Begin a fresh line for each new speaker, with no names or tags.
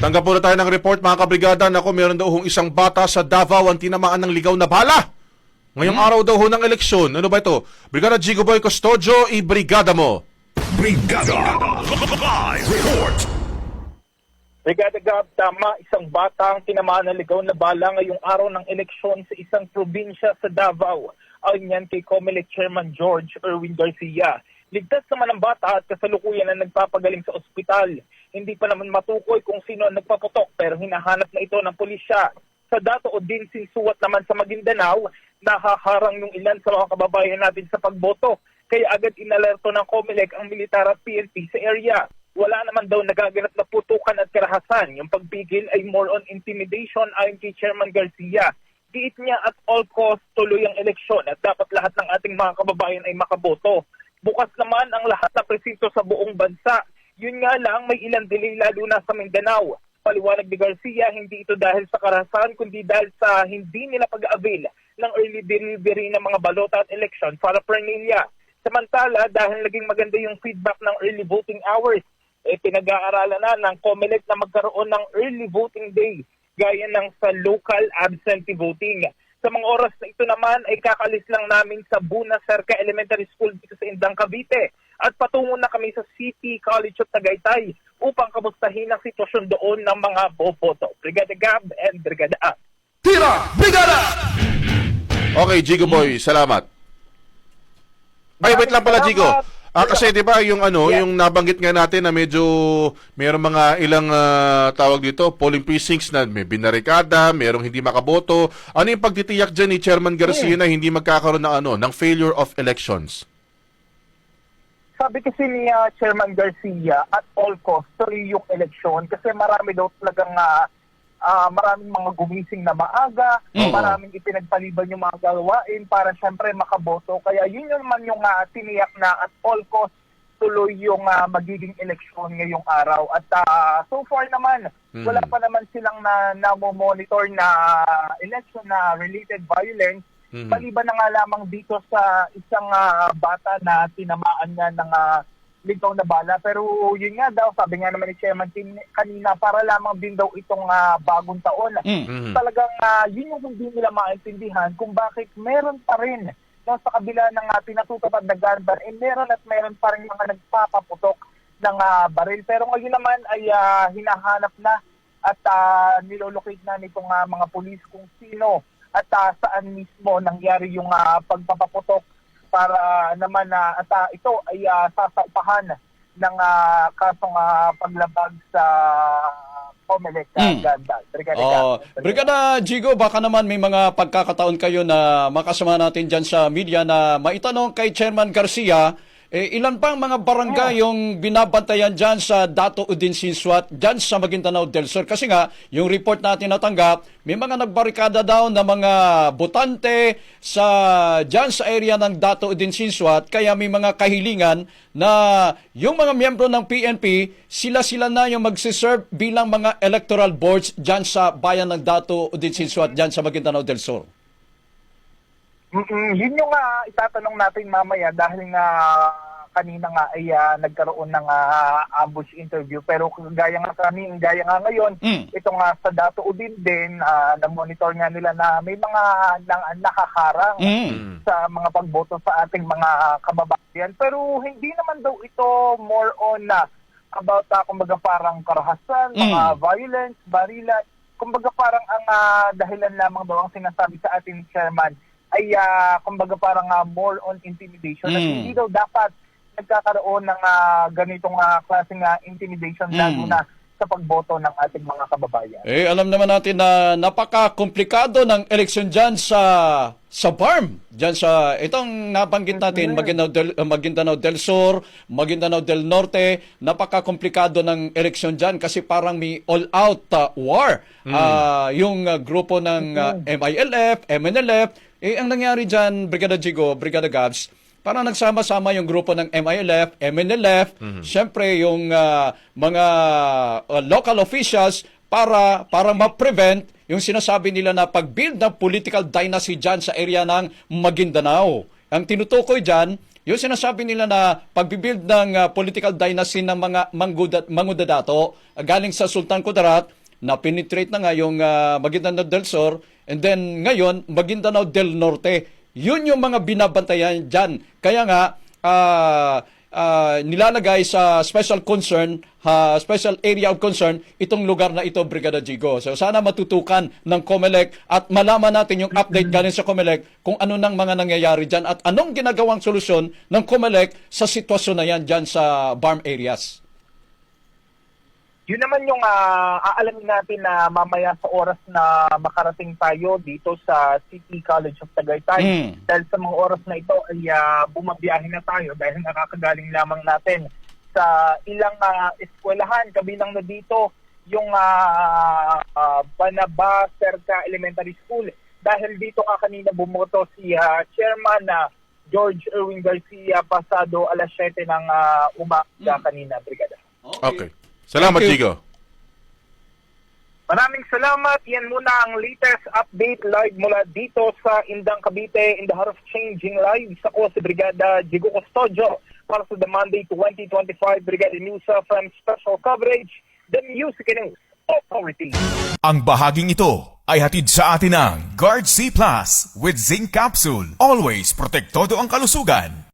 Tanggap muna tayo ng report mga kabrigada. Nako, meron daw hong isang bata sa Davao ang tinamaan ng ligaw na bala. Ngayong araw daw ho ng eleksyon. Ano ba ito? Brigada Jigo Boy Custodio, i-brigada mo.
Brigada. Live report.
Brigada Gab, tama, isang bata ang tinamaan ng ligaw na bala ngayong araw ng eleksyon sa isang probinsya sa Davao. Ayon yan kay COMELEC Chairman George Erwin Garcia. Ligtas naman ang bata at kasalukuyan na nagpapagaling sa ospital. Hindi pa naman matukoy kung sino ang nagpaputok pero hinahanap na ito ng pulisya. Sa dato o din sinsuwat naman sa Maguindanao, nahaharang yung ilan sa mga kababayan natin sa pagboto. Kaya agad inalerto ng COMELEC ang militar at PNP sa area wala naman daw nagaganap na putukan at karahasan. Yung pagpigil ay more on intimidation ayon kay Chairman Garcia. Giit niya at all cost tuloy ang eleksyon at dapat lahat ng ating mga kababayan ay makaboto. Bukas naman ang lahat na presinto sa buong bansa. Yun nga lang may ilang delay lalo na sa Mindanao. Paliwanag ni Garcia, hindi ito dahil sa karahasan kundi dahil sa hindi nila pag-avail ng early delivery ng mga balota at election para Pernilla. Samantala, dahil naging maganda yung feedback ng early voting hours, eh, pinag-aaralan na ng COMELEC na magkaroon ng early voting day gaya ng sa local absentee voting. Sa mga oras na ito naman ay kakalis lang namin sa Buna Cerca Elementary School dito sa Indang Cavite at patungo na kami sa City College of Tagaytay upang kamustahin ang sitwasyon doon ng mga boboto. Brigada Gab and Brigada A.
Tira! Brigada! Okay, Jigo Boy, salamat. Ay, wait lang pala, Jigo. Ah, kasi 'di ba yung ano,
Yeah.
yung nabanggit nga natin na medyo mayroong mga ilang ah, tawag dito, polling precincts na may binarikada, mayroong hindi makaboto. Ano yung pagtitiyak diyan ni Chairman Garcia na hindi magkakaroon ng ano, ng failure of elections?
Sabi kasi ni ah, Chairman Garcia, at all cost, tuloy yung eleksyon kasi marami daw talagang ah, ah, maraming mga gumising na maaga,
Oo.
maraming ipinagpaliban yung mga gawain para syempre makaboto. Kaya yun yun naman yung ah, tiniyak na at all cost tuloy yung ah, magiging eleksyon ngayong araw. At ah, so far naman,
Mhm.
wala pa naman silang na namo-monitor na election na related violence
Mhm.
Maliban na nga lamang dito sa isang ah, bata na tinamaan nga ng uh, ligaw na bala. Pero yun nga daw, sabi nga naman ni Chairman Tim kanina, para lamang din daw itong ah, bagong taon.
Mhm.
Talagang ah, yun yung hindi nila maintindihan kung bakit meron pa rin no, sa kabila ng uh, pinatutupad na gun ban, eh meron at meron pa rin mga nagpapaputok ng ah, baril. Pero ngayon naman ay ah, hinahanap na at uh, nilolocate na nitong ah, mga pulis kung sino at ah, saan mismo nangyari yung ah, pagpapaputok para naman na at ah, ito ay uh, sasaupahan ng ah, kasong ah, paglabag sa COMELEC sa
Mm.
Ganda. Brigada
Oh,
Ganda.
Brigada Jigo, baka naman may mga pagkakataon kayo na makasama natin dyan sa media na maitanong kay Chairman Garcia, eh, ilan pang mga barangay yung binabantayan dyan sa Dato Udin Sinswat, dyan sa Maguindanao del Sur? Kasi nga, yung report natin natanggap, may mga nagbarikada daw na mga botante sa dyan sa area ng Dato Udin Sinswat, kaya may mga kahilingan na yung mga miyembro ng PNP, sila-sila na yung magsiserve bilang mga electoral boards dyan sa bayan ng Dato Udin Sinswat, dyan sa Maguindanao del Sur.
Mm-mm, yun yung nga itatanong natin mamaya dahil nga kanina nga ay ah, nagkaroon ng ah, ambush interview pero gaya nga kami gaya nga ngayon
Mm.
ito nga sa Dato Udin din ah, na-monitor nga nila na may mga nang, nakaharang
Mm.
sa mga pagboto sa ating mga kababayan pero hindi naman daw ito more on na about ah, kumbaga parang karahasan, mga
Mm.
violence, barila kumbaga parang ang ah, dahilan lamang daw ang sinasabi sa ating chairman ay ah, kumbaga parang ah, more on intimidation at
Mm.
hindi daw dapat nagkakaroon ng ah, ganitong ah, klaseng ah, intimidation
Mm.
lalo na sa pagboto ng ating mga kababayan.
Eh, alam naman natin na napaka-komplikado ng eleksyon dyan sa sa BARM. Dyan sa, itong nabanggit natin, Maguindanao del, uh, Maguindanao del Sur, Maguindanao del Norte, napaka-komplikado ng eleksyon dyan kasi parang may all-out uh, war. Ah, yung uh, grupo ng uh, MILF, MNLF, eh, ang nangyari dyan, Brigada Jigo, Brigada Gabs, parang nagsama-sama yung grupo ng MILF, MNLF, syempre yung ah, mga ah, local officials para para ma-prevent yung sinasabi nila na pag-build ng political dynasty dyan sa area ng Maguindanao. Ang tinutukoy dyan, yung sinasabi nila na pagbibuild ng ah, political dynasty ng mga mangguda, mangudadato ah, galing sa Sultan Kudarat na penetrate na nga yung ah, Maguindanao del Sur and then ngayon Maguindanao del Norte. Yun yung mga binabantayan dyan. Kaya nga, ah, ah, nilalagay sa special concern, ha, special area of concern, itong lugar na ito, Brigada Jigo. So sana matutukan ng COMELEC at malaman natin yung update galing sa COMELEC kung ano nang mga nangyayari dyan at anong ginagawang solusyon ng COMELEC sa sitwasyon na yan dyan sa farm areas.
Yun naman yung ah, aalamin natin na mamaya sa oras na makarating tayo dito sa City College of Tagaytay.
Mm.
Dahil sa mga oras na ito ay ah, bumabiyahe na tayo dahil nakakagaling lamang natin sa ilang ah, eskwelahan. Kabilang na dito yung ah, ah, Banaba Cerca Elementary School. Dahil dito ka kanina bumoto si ah, Chairman na George Erwin Garcia pasado alas 7 ng ah, umaga kanina, Brigada.
Okay. Salamat,
Thank.
Jigo.
Maraming salamat. Yan muna ang latest update live mula dito sa Indang Cavite in the heart of changing lives. Ako si Brigada Jigo Custodio para sa the Monday 2025 Brigada News from special coverage, the Music News Authority.
Ang bahaging ito ay hatid sa atin ng Guard C Plus with Zinc Capsule. Always protektado ang kalusugan.